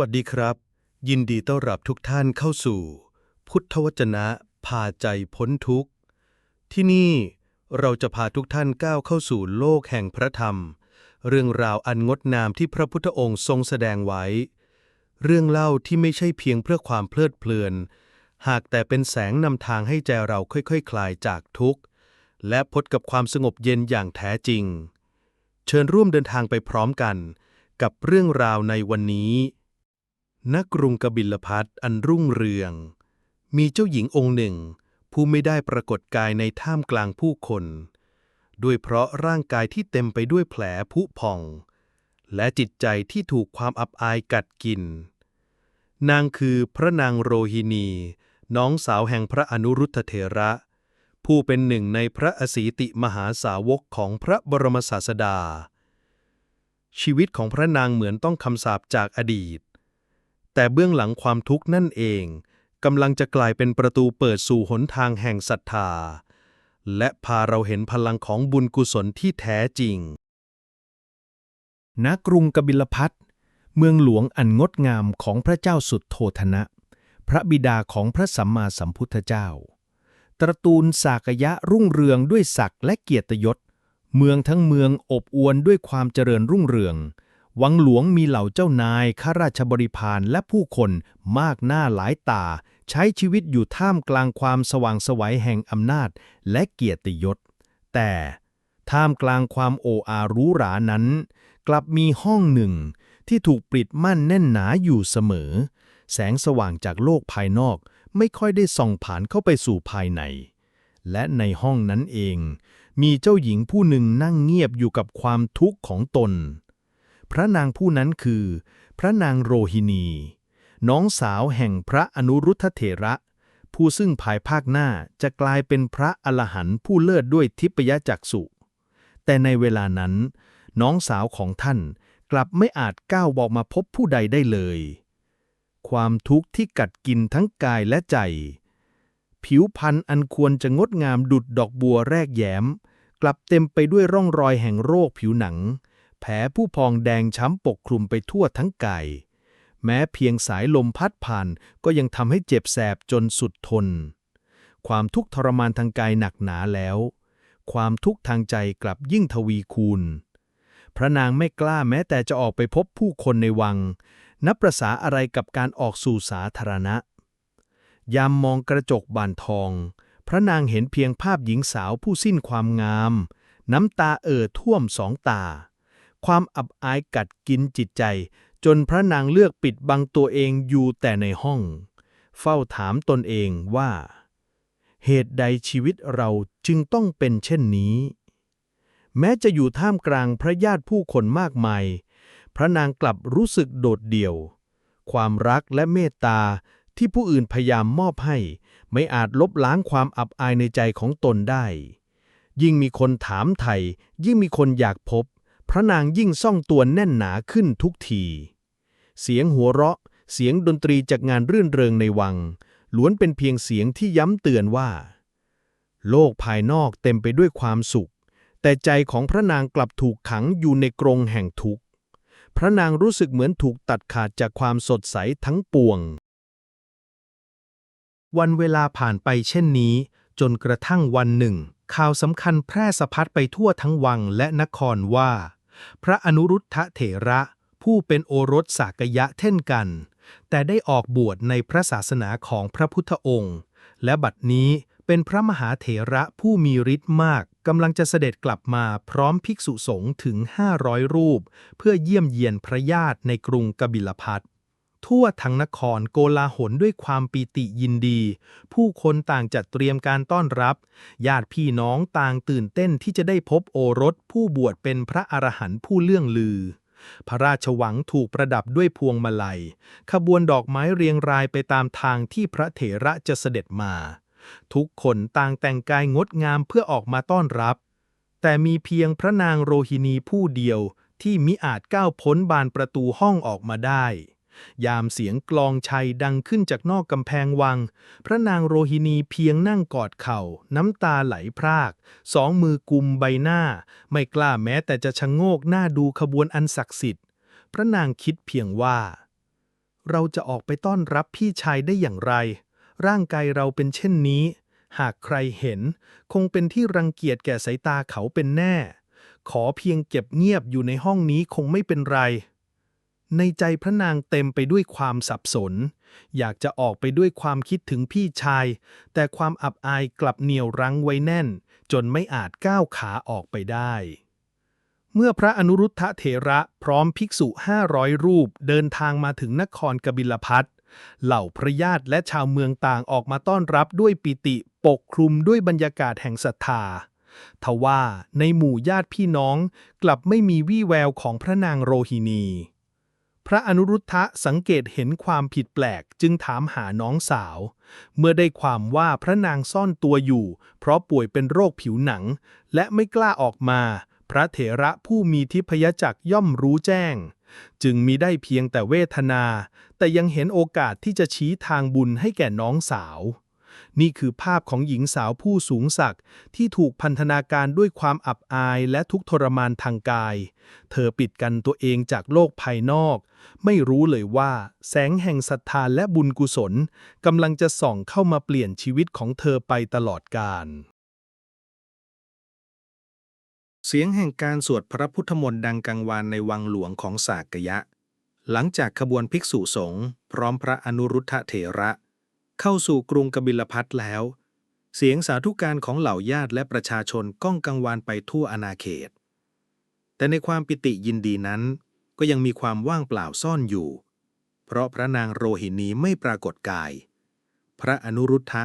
วัสดีครับ ยินดีต้อนรับทุกท่านเข้าสู่ พุทธวจนะพาใจพ้นทุกข์ ที่นี่เราจะพาทุกท่านก้าวเข้าสู่โลกแห่งพระธรรม เรื่องราวอันงดงามที่พระพุทธองค์ทรงแสดงไว้ เรื่องเล่าที่ไม่ใช่เพียงเพื่อความเพลิดเพลิน หากแต่เป็นแสงนำทางให้ใจเราค่อยๆคคลายจากทุกข์ และพบกับความสงบเย็นอย่างแท้จริง เชิญร่วมเดินทางไปพร้อมกันกับเรื่องราวในวันนี้ ณกรุงกบิลพัทอันรุ่งเรือง มีเจ้าหญิงองค์หนึ่ง ผู้ไม่ได้ปรากฏกายในท่ามกลางผู้คน ด้วยเพราะร่างกายที่เต็มไปด้วยแผลผุพอง และจิตใจที่ถูกความอับอายกัดกิน นางคือพระนางโรฮินี น้องสาวแห่งพระอนุรุทธเถระ ผู้เป็นหนึ่งในพระอสีติมหาสาวกของพระบรมศาสดา ชีวิตของพระนางเหมือนต้องคำสาปจากอดีต แต่เบื้องหลังความทุกข์นั่นเองกำลังจะกลายเป็นประตูเปิดสู่หนทางแห่งศรัทธา และพาเราเห็นพลังของบุญกุศลที่แท้จริง ณ กรุงกบิลพัทเมืองหลวงอันงดงามของพระเจ้าสุดโทธนะ พระบิดาของพระสัมมาสัมพุทธเจ้า ตระตูลสากยะรุ่งเรืองด้วยศักดิ์และเกียรติยศ เมืองทั้งเมืองอบอวลด้วยความเจริญรุ่งเรือง วังหลวงมีเหล่าเจ้านายข้าราชบริพารและผู้คนมากหน้าหลายตา ใช้ชีวิตอยู่ท่ามกลางความสว่างไสวัยแห่งอำนาจและเกียรติยศ แต่ท่ามกลางความโอ้อารู้หรานั้น กลับมีห้องหนึ่ง ที่ถูกปิดมั่นแน่นหนาอยู่เสมอ แสงสว่างจากโลกภายนอกไม่ค่อยได้ส่องผ่านเข้าไปสู่ภายใน และในห้องนั้นเอง มีเจ้าหญิงผู้หนึ่งนั่งเงียบอยู่กับความทุกข์ของตน พระนางผู้นั้นคือ พระนางโรฮินี น้องสาวแห่งพระอนุรุทธเถระ ผู้ซึ่งภายภาคหน้าจะกลายเป็นพระอรหันต์ผู้เลิศด้วยทิพยจักษุ แต่ในเวลานั้น น้องสาวของท่านกลับไม่อาจก้าวบอกมาพบผู้ใดได้เลย ความทุกข์ที่กัดกินทั้งกายและใจ ผิวพรรณอันควรจะงดงามดุดดอกบัวแรกแย้ม กลับเต็มไปด้วยร่องรอยแห่งโรคผิวหนัง แผลผู้พองแดงช้ำปกคลุมไปทั่วทั้งกายแม้เพียงสายลมพัดผ่านก็ยังทำให้เจ็บแสบจนสุดทน ความทุกข์ทรมานทางกายหนักหนาแล้ว ความทุกข์ทางใจกลับยิ่งทวีคูณ พระนางไม่กล้าแม้แต่จะออกไปพบผู้คนในวัง นับประษาอะไรกับการออกสู่สาธารณะ ยามมองกระจกบานทอง พระนางเห็นเพียงภาพหญิงสาวผู้สิ้นความงาม น้ำตาเอ่อท่วมสองตา ความอับอายกัดกินจิตใจ จนพระนางเลือกปิดบังตัวเองอยู่แต่ในห้อง เฝ้าถามตนเองว่า เหตุใดชีวิตเราจึงต้องเป็นเช่นนี้ แม้จะอยู่ท่ามกลางพระญาติผู้คนมากมาย พระนางกลับรู้สึกโดดเดี่ยว ความรักและเมตตาที่ผู้อื่นพยายามมอบให้ ไม่อาจลบล้างความอับอายในใจของตนได้ ยิ่งมีคนถามไถ่ยิ่งมีคนอยากพบ ระนางยิ่งซ่องตัวแน่นหนาขึ้นทุกที เสียงหัวเราะ เสียงดนตรีจากงานรื่นเริงในวัง ล้วนเป็นเพียงเสียงที่ย้ำเตือนว่า โลกภายนอกเต็มไปด้วยความสุข แต่ใจของพระนางกลับถูกขังอยู่ในกรงแห่งทุกข์ พระนางรู้สึกเหมือนถูกตัดขาดจากความสดใสทั้งปวง วันเวลาผ่านไปเช่นนี้ จนกระทั่งวันหนึ่งข่าวสำคัญแพร่สะพัดไปทั่วทั้งวังและนครว่า พระอนุรุทธเถระผู้เป็นโอรสสากยะเท่นกัน แต่ได้ออกบวชในพระศาสนาของพระพุทธองค์ และบัดนี้เป็นพระมหาเถระผู้มีฤทธิ์มากกำลังจะเสด็จกลับมาพร้อมภิกษุสงฆ์ถึง 500 รูป เพื่อเยี่ยมเยียนพระญาติในกรุงกบิลพัท ทั่วทั้งนครโกลาหลด้วยความปีติยินดี ผู้คนต่างจัดเตรียมการต้อนรับ ญาติพี่น้องต่างตื่นเต้นที่จะได้พบโอรสผู้บวชเป็นพระอรหันต์ผู้เลื่องลือ พระราชวังถูกประดับด้วยพวงมาลัย ขบวนดอกไม้เรียงรายไปตามทางที่พระเถระจะเสด็จมา ทุกคนต่างแต่งกายงดงามเพื่อออกมาต้อนรับ แต่มีเพียงพระนางโรฮินีผู้เดียวที่มิอาจก้าวพ้นบานประตูห้องออกมาได้ ยามเสียงกลองชัยดังขึ้นจากนอกกำแพงวัง พระนางโรฮินีเพียงนั่งกอดเข่า น้ำตาไหลพราก สองมือกุมใบหน้า ไม่กล้าแม้แต่จะชะโงกหน้าดูขบวนอันศักดิ์สิทธิ์ พระนางคิดเพียงว่า เราจะออกไปต้อนรับพี่ชายได้อย่างไร ร่างกายเราเป็นเช่นนี้ หากใครเห็น คงเป็นที่รังเกียจแก่สายตาเขาเป็นแน่ ขอเพียงเก็บเงียบอยู่ในห้องนี้คงไม่เป็นไร ในใจพระนางเต็มไปด้วยความสับสน อยากจะออกไปด้วยความคิดถึงพี่ชาย แต่ความอับอายกลับเหนี่ยวรั้งไว้แน่น จนไม่อาจก้าวขาออกไปได้ เมื่อพระอนุรุทธะเถระพร้อมภิกษุห้าร้อยรูปเดินทางมาถึงนครกบิลพัทเหล่าพระญาติและชาวเมืองต่างออกมาต้อนรับด้วยปิติปกคลุมด้วยบรรยากาศแห่งศรัทธาทว่าในหมู่ญาติพี่น้องกลับไม่มีวี่แววของพระนางโรหินี พระอนุรุทธะสังเกตเห็นความผิดแปลกจึงถามหาน้องสาว เมื่อได้ความว่าพระนางซ่อนตัวอยู่ เพราะป่วยเป็นโรคผิวหนัง และไม่กล้าออกมา พระเถระผู้มีทิพยจักย่อมรู้แจ้ง จึงมีได้เพียงแต่เวทนา แต่ยังเห็นโอกาสที่จะชี้ทางบุญให้แก่น้องสาว นี่คือภาพของหญิงสาวผู้สูงศักดิ์ที่ถูกพันธนาการด้วยความอับอายและทุกทรมานทางกาย เธอปิดกันตัวเองจากโลกภายนอก ไม่รู้เลยว่า แสงแห่งศรัทธาและบุญกุศลกำลังจะส่องเข้ามาเปลี่ยนชีวิตของเธอไปตลอดกาลเสียงแห่งการสวดพระพุทธมนต์ดังกังวานในวังหลวงของสากยะ หลังจากขบวนภิกษุสงฆ์พร้อมพระอนุรุทธเถระ เข้าสู่กรุงกบิลพัทแล้ว เสียงสาธุการของเหล่าญาติและประชาชนก้องกังวานไปทั่วอาณาเขต แต่ในความปิติยินดีนั้น ก็ยังมีความว่างเปล่าซ่อนอยู่ เพราะพระนางโรหินีไม่ปรากฏกาย พระอนุรุทธะ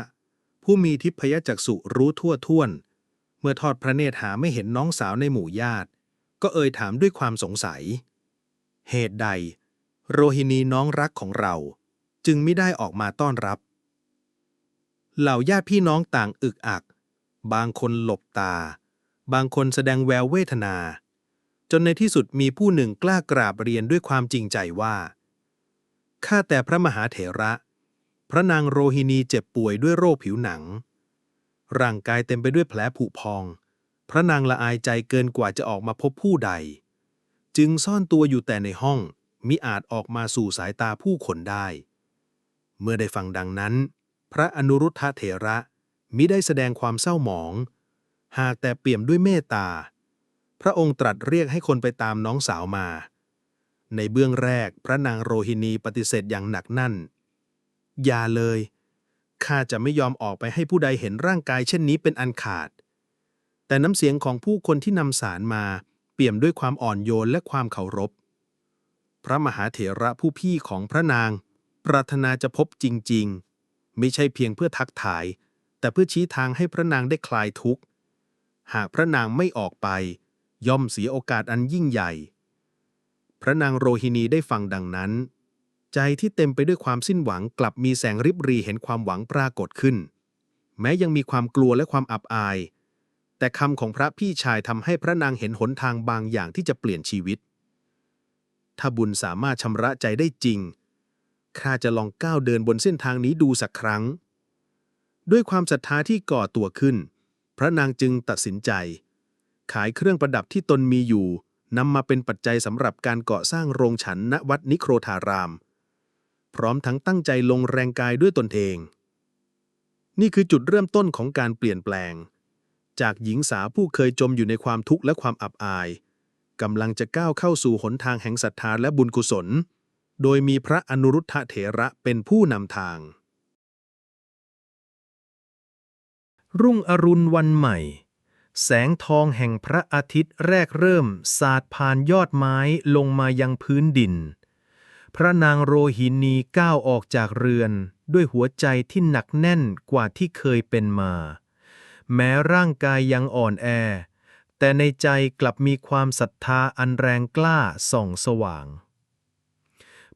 ผู้มีทิพยจักษุรู้ทั่วท่วน เมื่อทอดพระเนตรหาไม่เห็นน้องสาวในหมู่ญาติ ก็เอ่ยถามด้วยความสงสัย เหตุใด โรหินีน้องรักของเราจึงไม่ได้ออกมาต้อนรับ เหล่าญาติพี่น้องต่างอึกอัก บางคนหลบตา บางคนแสดงแววเวทนา จนในที่สุดมีผู้หนึ่งกล้ากราบเรียนด้วยความจริงใจว่า ข้าแต่พระมหาเถระ พระนางโรหินีเจ็บป่วยด้วยโรคผิวหนัง ร่างกายเต็มไปด้วยแผลผุพอง พระนางละอายใจเกินกว่าจะออกมาพบผู้ใด จึงซ่อนตัวอยู่แต่ในห้องมิอาจออกมาสู่สายตาผู้คนได้ เมื่อได้ฟังดังนั้น พระอนุรุทธะเถระ มิได้แสดงความเศร้าหมอง หากแต่เปี่ยมด้วยเมตตา พระองค์ตรัสเรียกให้คนไปตามน้องสาวมา ในเบื้องแรกพระนางโรหินีปฏิเสธอย่างหนักแนั่น อย่าเลย ข้าจะไม่ยอมออกไปให้ผู้ใดเห็นร่างกายเช่นนี้เป็นอันขาด แต่น้ำเสียงของผู้คนที่นำสารมาเปี่ยมด้วยความอ่อนโยนและความเคารพ พระมหาเถระผู้พี่ของพระนาง ปรารถนาจะพบจริง ๆ ไม่ใช่เพียงเพื่อทักทาย แต่เพื่อชี้ทางให้พระนางได้คลายทุกข์ หากพระนางไม่ออกไป ย่อมเสียโอกาสอันยิ่งใหญ่ พระนางโรหินีได้ฟังดังนั้น ใจที่เต็มไปด้วยความสิ้นหวังกลับมีแสงริบรีเห็นความหวังปรากฏขึ้น แม้ยังมีความกลัวและความอับอาย แต่คำของพระพี่ชายทำให้พระนางเห็นหนทางบางอย่างที่จะเปลี่ยนชีวิต ถ้าบุญสามารถชำระใจได้จริง ข้าจะลองก้าวเดินบนเส้นทางนี้ดูสักครั้ง ด้วยความศรัทธาที่ก่อตัวขึ้น พระนางจึงตัดสินใจ ขายเครื่องประดับที่ตนมีอยู่นำมาเป็นปัจจัยสำหรับการก่อสร้างโรงฉันณวัดนิโครธาราม พร้อมทั้งตั้งใจลงแรงกายด้วยตนเอง นี่คือจุดเริ่มต้นของการเปลี่ยนแปลง จากหญิงสาวผู้เคยจมอยู่ในความทุกข์และความอับอายกำลังจะก้าวเข้าสู่หนทางแห่งศรัทธาและบุญกุศล โดยมีพระอนุรุทธะเถระเป็นผู้นำทาง รุ่งอรุณวันใหม่ แสงทองแห่งพระอาทิตย์แรกเริ่มสาดผ่านยอดไม้ลงมายังพื้นดิน พระนางโรหินีก้าวออกจากเรือนด้วยหัวใจที่หนักแน่นกว่าที่เคยเป็นมา แม้ร่างกายยังอ่อนแอ แต่ในใจกลับมีความศรัทธาอันแรงกล้าส่องสว่าง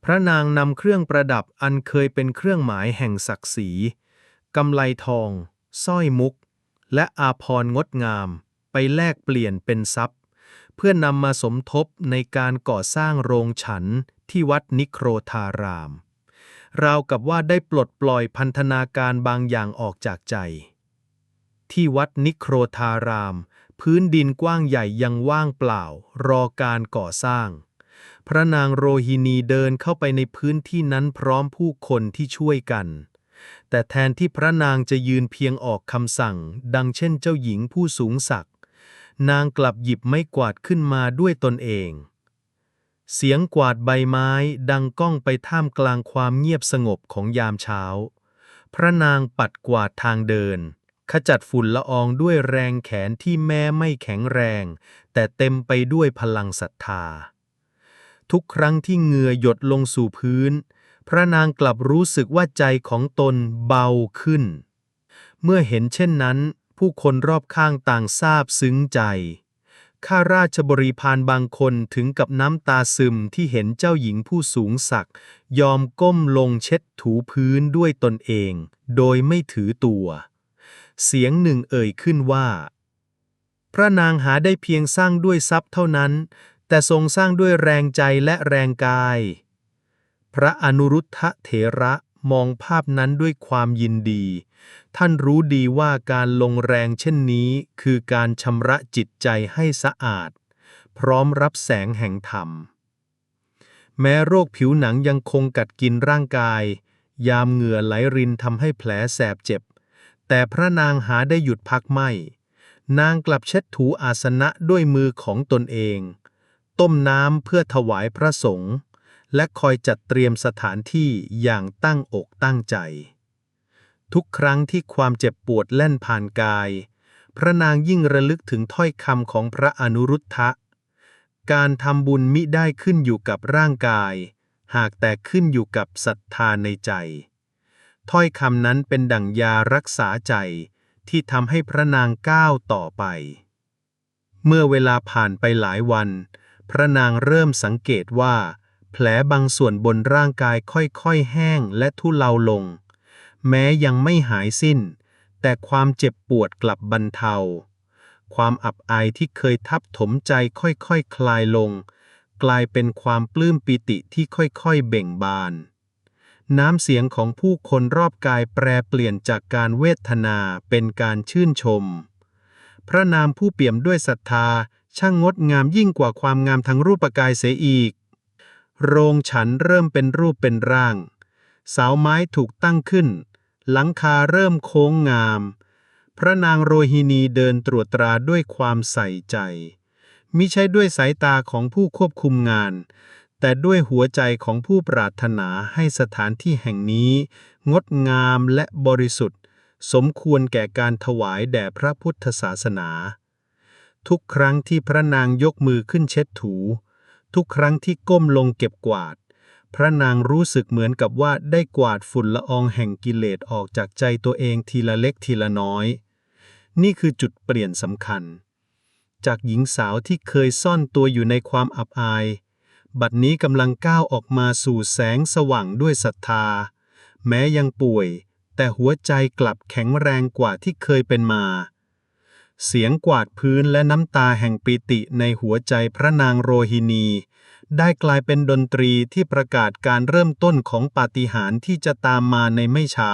พระนางนำเครื่องประดับอันเคยเป็นเครื่องหมายแห่งศักดิ์ศรีกำไลทอง สร้อยมุก และอาพรณ์งดงาม ไปแลกเปลี่ยนเป็นทรัพย์ เพื่อนำมาสมทบในการก่อสร้างโรงฉันที่วัดนิโครธาราม ราวกับว่าได้ปลดปล่อยพันธนาการบางอย่างออกจากใจ ที่วัดนิโครธาราม พื้นดินกว้างใหญ่ยังว่างเปล่า รอการก่อสร้าง พระนางโรฮินีเดินเข้าไปในพื้นที่นั้นพร้อมผู้คนที่ช่วยกัน แต่แทนที่พระนางจะยืนเพียงออกคำสั่ง ดังเช่นเจ้าหญิงผู้สูงศักดิ์นางกลับหยิบไม้กวาดขึ้นมาด้วยตนเอง เสียงกวาดใบไม้ดังก้องไปท่ามกลางความเงียบสงบของยามเช้า พระนางปัดกวาดทางเดิน ขจัดฝุ่นละอองด้วยแรงแขนที่แม้ไม่แข็งแรง แต่เต็มไปด้วยพลังศรัทธา ทุกครั้งที่เหงื่อหยดลงสู่พื้น พระนางกลับรู้สึกว่าใจของตนเบาขึ้น เมื่อเห็นเช่นนั้น ผู้คนรอบข้างต่างซาบซึ้งใจ ข้าราชบริพารบางคนถึงกับน้ำตาซึมที่เห็นเจ้าหญิงผู้สูงศักดิ์ยอมก้มลงเช็ดถูพื้นด้วยตนเอง โดยไม่ถือตัว เสียงหนึ่งเอ่ยขึ้นว่าพระนางหาได้เพียงสร้างด้วยทรัพย์เท่านั้น แต่ทรงสร้างด้วยแรงใจและแรงกาย พระอนุรุทธะเถระมองภาพนั้นด้วยความยินดี ท่านรู้ดีว่าการลงแรงเช่นนี้ คือการชำระจิตใจให้สะอาด พร้อมรับแสงแห่งธรรม แม้โรคผิวหนังยังคงกัดกินร่างกาย ยามเหงื่อไหลรินทำให้แผลแสบเจ็บ แต่พระนางหาได้หยุดพักไม่ นางกลับเช็ดถูอาสนะด้วยมือของตนเอง ต้มน้ำเพื่อถวายพระสงฆ์และคอยจัดเตรียมสถานที่อย่างตั้งอกตั้งใจ ทุกครั้งที่ความเจ็บปวดแล่นผ่านกาย พระนางยิ่งระลึกถึงถ้อยคำของพระอนุรุทธะ การทำบุญมิได้ขึ้นอยู่กับร่างกาย หากแต่ขึ้นอยู่กับศรัทธาในใจ ถ้อยคำนั้นเป็นดั่งยารักษาใจที่ทำให้พระนางก้าวต่อไป เมื่อเวลาผ่านไปหลายวัน พระนางเริ่มสังเกตว่า แผลบางส่วนบนร่างกายค่อยๆแห้งและทุเลาลง แม้ยังไม่หายสิ้น แต่ความเจ็บปวดกลับบรรเทา ความอับอายที่เคยทับถมใจค่อยๆคคลายลง กลายเป็นความปลื้มปิติที่ค่อยๆเบ่งบาน น้ำเสียงของผู้คนรอบกายแปรเปลี่ยนจากการเวทนาเป็นการชื่นชม พระนามผู้เปี่ยมด้วยศรัทธา ช่างงดงามยิ่งกว่าความงามทางรูปกายเสียอีก โรงฉันเริ่มเป็นรูปเป็นร่าง เสาไม้ถูกตั้งขึ้น หลังคาเริ่มโค้งงาม พระนางโรฮินีเดินตรวจตราด้วยความใส่ใจ มิใช่ด้วยสายตาของผู้ควบคุมงาน แต่ด้วยหัวใจของผู้ปรารถนาให้สถานที่แห่งนี้ งดงามและบริสุทธิ์ สมควรแก่การถวายแด่พระพุทธศาสนา ทุกครั้งที่พระนางยกมือขึ้นเช็ดถู ทุกครั้งที่ก้มลงเก็บกวาด พระนางรู้สึกเหมือนกับว่าได้กวาดฝุ่นละอองแห่งกิเลสออกจากใจตัวเองทีละเล็กทีละน้อย นี่คือจุดเปลี่ยนสำคัญ จากหญิงสาวที่เคยซ่อนตัวอยู่ในความอับอาย บัดนี้กำลังก้าวออกมาสู่แสงสว่างด้วยศรัทธา แม้ยังป่วย แต่หัวใจกลับแข็งแรงกว่าที่เคยเป็นมา เสียงกวาดพื้นและน้ำตาแห่งปิติในหัวใจพระนางโรฮินี ได้กลายเป็นดนตรีที่ประกาศการเริ่มต้นของปาฏิหาริย์ที่จะตามมาในไม่ช้า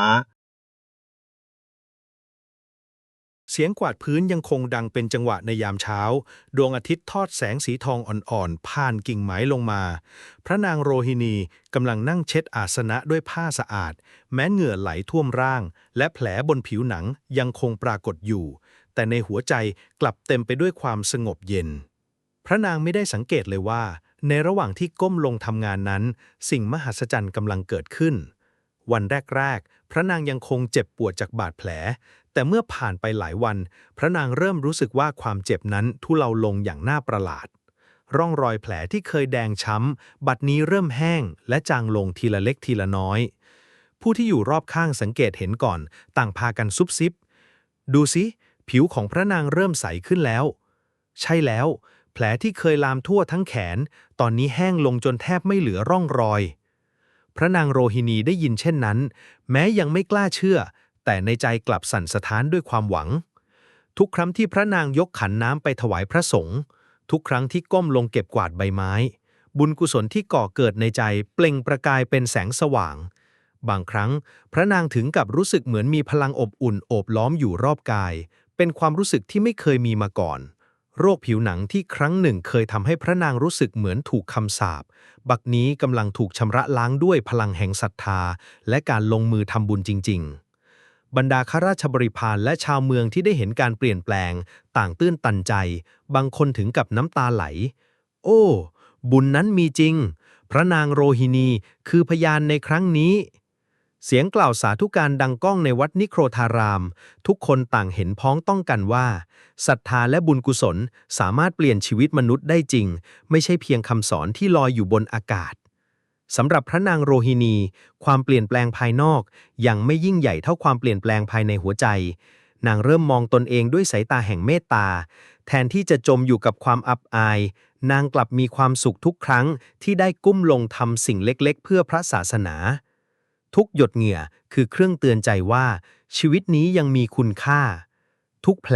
เสียงกวาดพื้นยังคงดังเป็นจังหวะในยามเช้า ดวงอาทิตย์ทอดแสงสีทองอ่อนๆ ผ่านกิ่งไม้ลงมา พระนางโรฮินีกำลังนั่งเช็ดอาสนะด้วยผ้าสะอาด แม้เหงื่อไหลท่วมร่าง และแผลบนผิวหนังยังคงปรากฏอยู่ แต่ในหัวใจกลับเต็มไปด้วยความสงบเย็น พระนางไม่ได้สังเกตเลยว่า ในระหว่างที่ก้มลงทำงานนั้น สิ่งมหัศจรรย์กำลังเกิดขึ้น วันแรกๆ พระนางยังคงเจ็บปวดจากบาดแผล แต่เมื่อผ่านไปหลายวัน พระนางเริ่มรู้สึกว่าความเจ็บนั้นทุเลาลงอย่างน่าประหลาด ร่องรอยแผลที่เคยแดงช้ำ บัดนี้เริ่มแห้ง และจางลงทีละเล็กทีละน้อยผู้ที่อยู่รอบข้างสังเกตเห็นก่อน ต่างพากันซุบซิบ ดูสิ ผิวของพระนางเริ่มใสขึ้นแล้ว ใช่แล้ว แผลที่เคยลามทั่วทั้งแขน ตอนนี้แห้งลงจนแทบไม่เหลือร่องรอย พระนางโรฮินีได้ยินเช่นนั้น แม้ยังไม่กล้าเชื่อ แต่ในใจกลับสั่นสะท้านด้วยความหวัง ทุกครั้งที่พระนางยกขันน้ำไปถวายพระสงฆ์ทุกครั้งที่ก้มลงเก็บกวาดใบไม้ บุญกุศลที่ก่อเกิดในใจเปล่งประกายเป็นแสงสว่าง บางครั้ง พระนางถึงกับรู้สึกเหมือนมีพลังอบอุ่นโอบล้อมอยู่รอบกาย เป็นความรู้สึกที่ไม่เคยมีมาก่อน โรคผิวหนังที่ครั้งหนึ่งเคยทำให้พระนางรู้สึกเหมือนถูกคำสาป บักนี้กำลังถูกชำระล้างด้วยพลังแห่งศรัทธา และการลงมือทำบุญจริง ๆ บรรดาข้าราชบริพารและชาวเมืองที่ได้เห็นการเปลี่ยนแปลง ต่างตื้นตันใจ บางคนถึงกับน้ำตาไหล โอ้ บุญนั้นมีจริง พระนางโรฮินีคือพยานในครั้งนี้ เสียงกล่าวสาธุการดังก้องในวัดนิโครธาราม ทุกคนต่างเห็นพ้องต้องกันว่าศรัทธาและบุญกุศลสามารถเปลี่ยนชีวิตมนุษย์ได้จริง ไม่ใช่เพียงคำสอนที่ลอยอยู่บนอากาศสำหรับพระนางโรฮินี ความเปลี่ยนแปลงภายนอก ยังไม่ยิ่งใหญ่เท่าความเปลี่ยนแปลงภายในหัวใจ นางเริ่มมองตนเองด้วยสายตาแห่งเมตตา แทนที่จะจมอยู่กับความอับอาย นางกลับมีความสุขทุกครั้งที่ได้กุ้มลงทำสิ่งเล็กๆ เพื่อพระศาสนา ทุกหยดเหงื่อคือเครื่องเตือนใจว่า ชีวิตนี้ยังมีคุณค่า ทุกแผล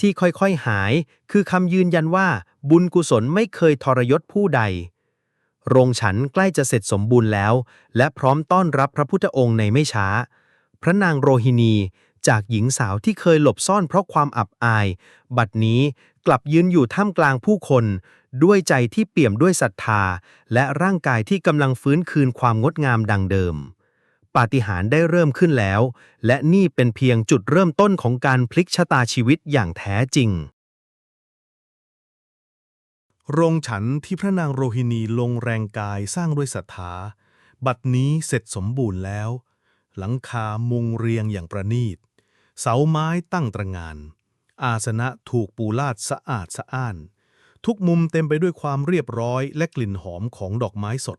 ที่ค่อยๆหาย คือคำยืนยันว่า บุญกุศลไม่เคยทรยศผู้ใด โรงฉันใกล้จะเสร็จสมบูรณ์แล้ว และพร้อมต้อนรับพระพุทธองค์ในไม่ช้า พระนางโรฮินีจากหญิงสาวที่เคยหลบซ่อนเพราะความอับอาย บัดนี้กลับยืนอยู่ท่ามกลางผู้คน ด้วยใจที่เปี่ยมด้วยศรัทธา และร่างกายที่กำลังฟื้นคืนความงดงามดังเดิม ปาฏิหาริย์ได้เริ่มขึ้นแล้ว และนี่เป็นเพียงจุดเริ่มต้นของการพลิกชะตาชีวิตอย่างแท้จริง โรงฉันที่พระนางโรฮินีลงแรงกายสร้างด้วยศรัทธา บัดนี้เสร็จสมบูรณ์แล้ว หลังคามุงเรียงอย่างประณีต เสาไม้ตั้งตระงาน อาสนะถูกปูลาดสะอาดสะอ้าน ทุกมุมเต็มไปด้วยความเรียบร้อยและกลิ่นหอมของดอกไม้สด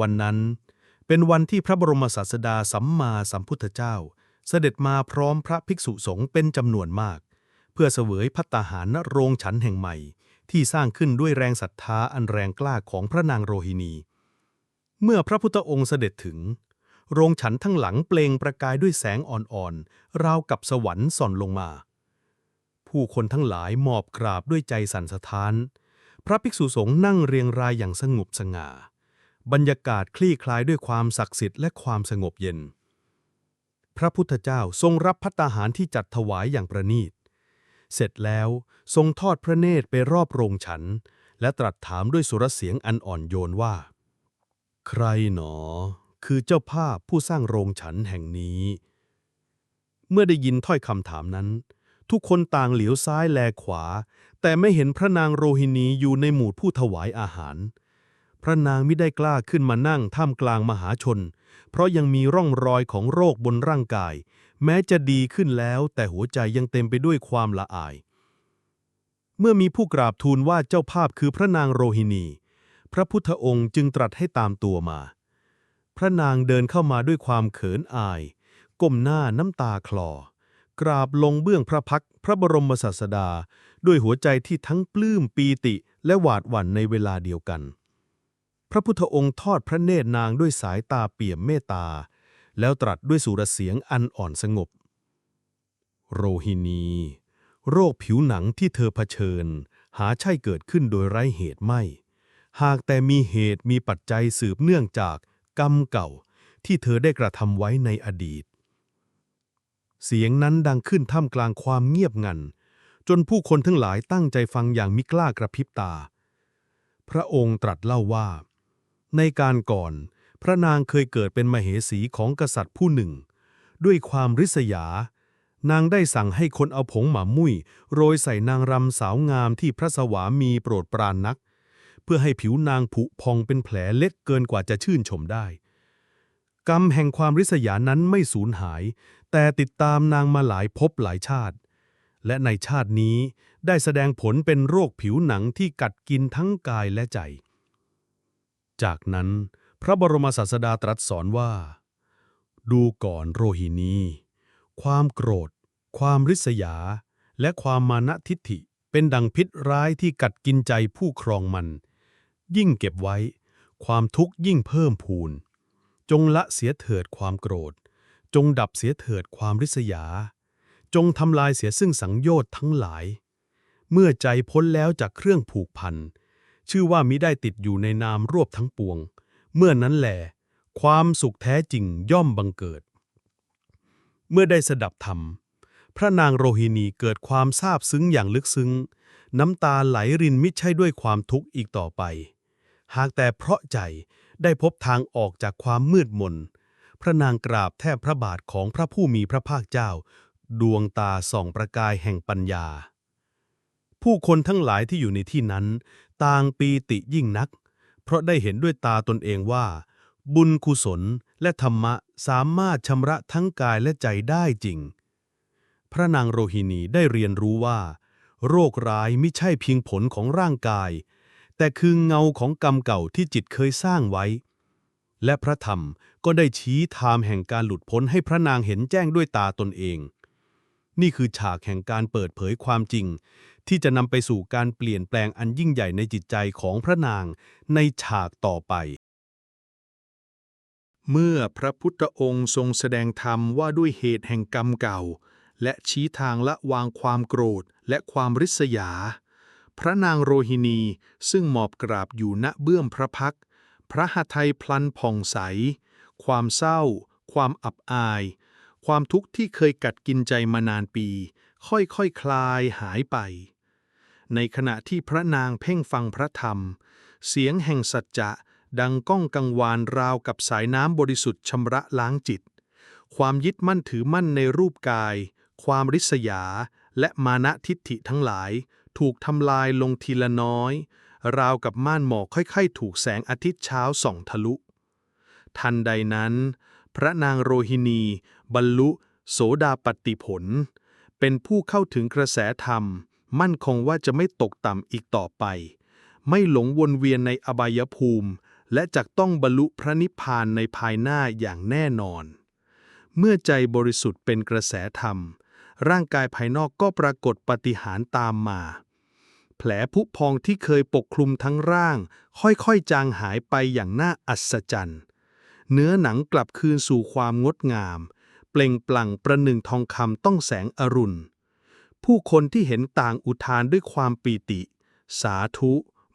วันนั้น เป็นวันที่พระบรมศาสดาสัมมาสัมพุทธเจ้า เสด็จมาพร้อมพระภิกษุสงฆ์เป็นจำนวนมาก เพื่อเสวยพัตตาหารณโรงฉันแห่งใหม่ ที่สร้างขึ้นด้วยแรงศรัทธาอันแรงกล้าของพระนางโรฮินี เมื่อพระพุทธองค์เสด็จถึง โรงฉันทั้งหลังเปล่งประกายด้วยแสงอ่อนๆราวกับสวรรค์ส่อนลงมา ผู้คนทั้งหลายหมอบกราบด้วยใจสั่นสะท้าน พระภิกษุสงฆ์นั่งเรียงรายอย่างสงบสง่า บรรยากาศคลี่คลายด้วยความศักดิ์สิทธิ์และความสงบเย็น พระพุทธเจ้าทรงรับพัตตาหารที่จัดถวายอย่างประณีต เสร็จแล้วทรงทอดพระเนตรไปรอบโรงฉัน และตรัสถามด้วยสุรเสียงอันอ่อนโยนว่า ใครหนอ คือเจ้าภาพผู้สร้างโรงฉันแห่งนี้ เมื่อได้ยินถ้อยคำถามนั้น ทุกคนต่างเหลียวซ้ายแลขวา แต่ไม่เห็นพระนางโรฮินีอยู่ในหมู่ผู้ถวายอาหาร พระนางไม่ได้กล้าขึ้นมานั่งท่ามกลางมหาชน เพราะยังมีร่องรอยของโรคบนร่างกาย แม้จะดีขึ้นแล้ว แต่หัวใจยังเต็มไปด้วยความละอาย เมื่อมีผู้กราบทูลว่าเจ้าภาพคือพระนางโรฮินี พระพุทธองค์จึงตรัสให้ตามตัวมา พระนางเดินเข้ามาด้วยความเขินอาย ก้มหน้าน้ำตาคลอ กราบลงเบื้องพระพักพระบรมศาสดา ด้วยหัวใจที่ทั้งปลื้มปีติและหวาดหวั่นในเวลาเดียวกัน ระพุทธองค์ทอดพระเนตรนางด้วยสายตาเปี่ยมเมตตา แล้วตรัสด้วยสุรเสียงอันอ่อนสงบ โรฮินี โรคผิวหนังที่เธอเผชิญ หาใช่เกิดขึ้นโดยไร้เหตุไม่ หากแต่มีเหตุมีปัจจัยสืบเนื่องจากกรรมเก่าที่เธอได้กระทำไว้ในอดีต เสียงนั้นดังขึ้นท่ามกลางความเงียบงัน จนผู้คนทั้งหลายตั้งใจฟังอย่างมิกล้ากระพริบตา พระองค์ตรัสเล่าว่า ในการก่อน พระนางเคยเกิดเป็นมเหสีของกษัตริย์ผู้หนึ่ง ด้วยความริษยา นางได้สั่งให้คนเอาผงหมามุ้ยโรยใส่นางรำสาวงามที่พระสวามีโปรดปรานนัก เพื่อให้ผิวนางผุพองเป็นแผลเล็กเกินกว่าจะชื่นชมได้ กรรมแห่งความริษยานั้นไม่สูญหาย แต่ติดตามนางมาหลายภพหลายชาติและในชาตินี้ได้แสดงผลเป็นโรคผิวหนังที่กัดกินทั้งกายและใจ จากนั้นพระบรมศาสดาตรัสสอนว่า ดูก่อนโรหินี ความโกรธ ความริษยา และความมานะทิฏฐิเป็นดังพิษร้ายที่กัดกินใจผู้ครองมัน ยิ่งเก็บไว้ ความทุกข์ยิ่งเพิ่มพูน จงละเสียเถิดความโกรธ จงดับเสียเถิดความริษยา จงทำลายเสียซึ่งสังโยชน์ทั้งหลาย เมื่อใจพ้นแล้วจากเครื่องผูกพัน ชื่อว่ามิได้ติดอยู่ในนามรวบทั้งปวง เมื่อนั้นแหลความสุขแท้จริงย่อมบังเกิด เมื่อได้สดับธรรม พระนางโรฮินีเกิดความซาบซึ้งอย่างลึกซึ้ง น้ำตาไหลรินมิใช่ด้วยความทุกข์อีกต่อไป หากแต่เพราะใจได้พบทางออกจากความมืดมน พระนางกราบแทบพระบาทของพระผู้มีพระภาคเจ้า ดวงตาส่องประกายแห่งปัญญา ผู้คนทั้งหลายที่อยู่ในที่นั้น ต่างปีติยิ่งนัก เพราะได้เห็นด้วยตาตนเองว่า บุญกุศลและธรรมะสามารถชำระทั้งกายและใจได้จริง พระนางโรฮินีได้เรียนรู้ว่า โรคร้ายไม่ใช่เพียงผลของร่างกาย แต่คือเงาของกรรมเก่าที่จิตเคยสร้างไว้ และพระธรรมก็ได้ชี้ทางแห่งการหลุดพ้นให้พระนางเห็นแจ้งด้วยตาตนเอง นี่คือฉากแห่งการเปิดเผยความจริง ที่จะนำไปสู่การเปลี่ยนแปลงอันยิ่งใหญ่ในจิตใจของพระนางในฉากต่อไป เมื่อพระพุทธองค์ทรงแสดงธรรมว่าด้วยเหตุแห่งกรรมเก่า และชี้ทางละวางความโกรธและความริษยา พระนางโรฮินีซึ่งหมอบกราบอยู่ณเบื้องพระพัก พระหทัยพลันผ่องใส ความเศร้า ความอับอาย ความทุกข์ที่เคยกัดกินใจมานานปี ค่อยๆคคลายหายไป ในขณะที่พระนางเพ่งฟังพระธรรม เสียงแห่งสัจจะดังก้องกังวานราวกับสายน้ำบริสุทธิ์ชำระล้างจิต ความยึดมั่นถือมั่นในรูปกาย ความริษยา และมานะทิฏฐิทั้งหลาย ถูกทำลายลงทีละน้อย ราวกับม่านหมอกค่อยๆ ถูกแสงอาทิตย์เช้าส่องทะลุ ทันใดนั้น พระนางโรฮินี บรรลุ โสดาปัตติผล เป็นผู้เข้าถึงกระแสธรรม มั่นคงว่าจะไม่ตกต่ำอีกต่อไป ไม่หลงวนเวียนในอบายภูมิ และจักต้องบรรลุพระนิพพานในภายหน้าอย่างแน่นอน เมื่อใจบริสุทธิ์เป็นกระแสธรรม ร่างกายภายนอกก็ปรากฏปฏิหารตามมา แผลผุพองที่เคยปกคลุมทั้งร่าง ค่อยๆ จางหายไปอย่างน่าอัศจรรย์ เนื้อหนังกลับคืนสู่ความงดงาม เปล่งปลั่งประหนึ่งทองคำต้องแสงอรุณ ผู้คนที่เห็นต่างอุทานด้วยความปีติ สาธุ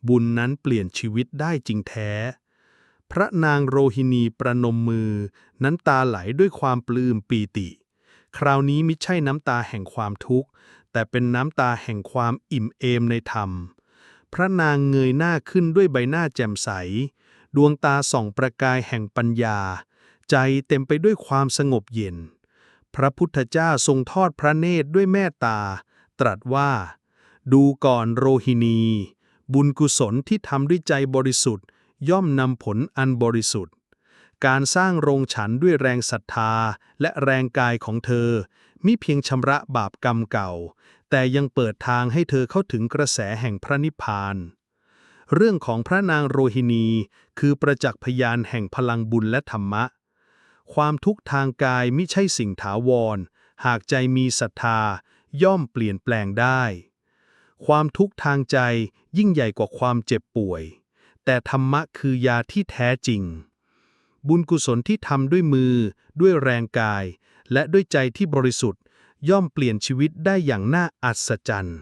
บุญนั้นเปลี่ยนชีวิตได้จริงแท้ พระนางโรฮินีประนมมือน้ำตาไหลด้วยความปลื้มปีติ คราวนี้มิใช่น้ำตาแห่งความทุกข์ แต่เป็นน้ำตาแห่งความอิ่มเอมในธรรม พระนางเงยหน้าขึ้นด้วยใบหน้าแจ่มใส ดวงตาส่องประกายแห่งปัญญา ใจเต็มไปด้วยความสงบเย็น พระพุทธเจ้าทรงทอดพระเนตรด้วยเมตตา ตรัสว่า ดูก่อนโรฮินี บุญกุศลที่ทำด้วยใจบริสุทธิ์ ย่อมนำผลอันบริสุทธิ์ การสร้างโรงฉันด้วยแรงศรัทธาและแรงกายของเธอ มิเพียงชำระบาปกรรมเก่า แต่ยังเปิดทางให้เธอเข้าถึงกระแสแห่งพระนิพพานเรื่องของพระนางโรฮินี คือประจักษ์พยานแห่งพลังบุญและธรรมะ ความทุกข์ทางกายไมิใช่สิ่งถาวร หากใจมีศรัทธา ย่อมเปลี่ยนแปลงได้ ความทุกข์ทางใจยิ่งใหญ่กว่าความเจ็บป่วย แต่ธรรมะคือยาที่แท้จริง บุญกุศลที่ทำด้วยมือ ด้วยแรงกาย และด้วยใจที่บริสุทธิ์ ย่อมเปลี่ยนชีวิตได้อย่างน่าอัศจรรย์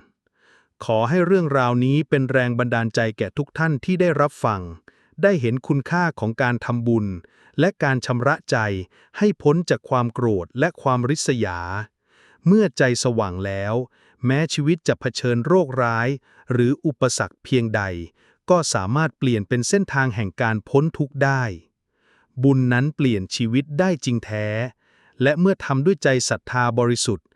ขอให้เรื่องราวนี้เป็นแรงบันดาลใจแก่ทุกท่านที่ได้รับฟัง ได้เห็นคุณค่าของการทำบุญ และการชำระใจให้พ้นจากความโกรธและความริษยา เมื่อใจสว่างแล้ว แม้ชีวิตจะเผชิญโรคร้าย หรืออุปสรรคเพียงใด ก็สามารถเปลี่ยนเป็นเส้นทางแห่งการพ้นทุกข์ได้ บุญนั้นเปลี่ยนชีวิตได้จริงแท้ และเมื่อทำด้วยใจศรัทธาบริสุทธิ์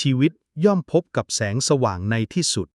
ชีวิตย่อมพบกับแสงสว่างในที่สุด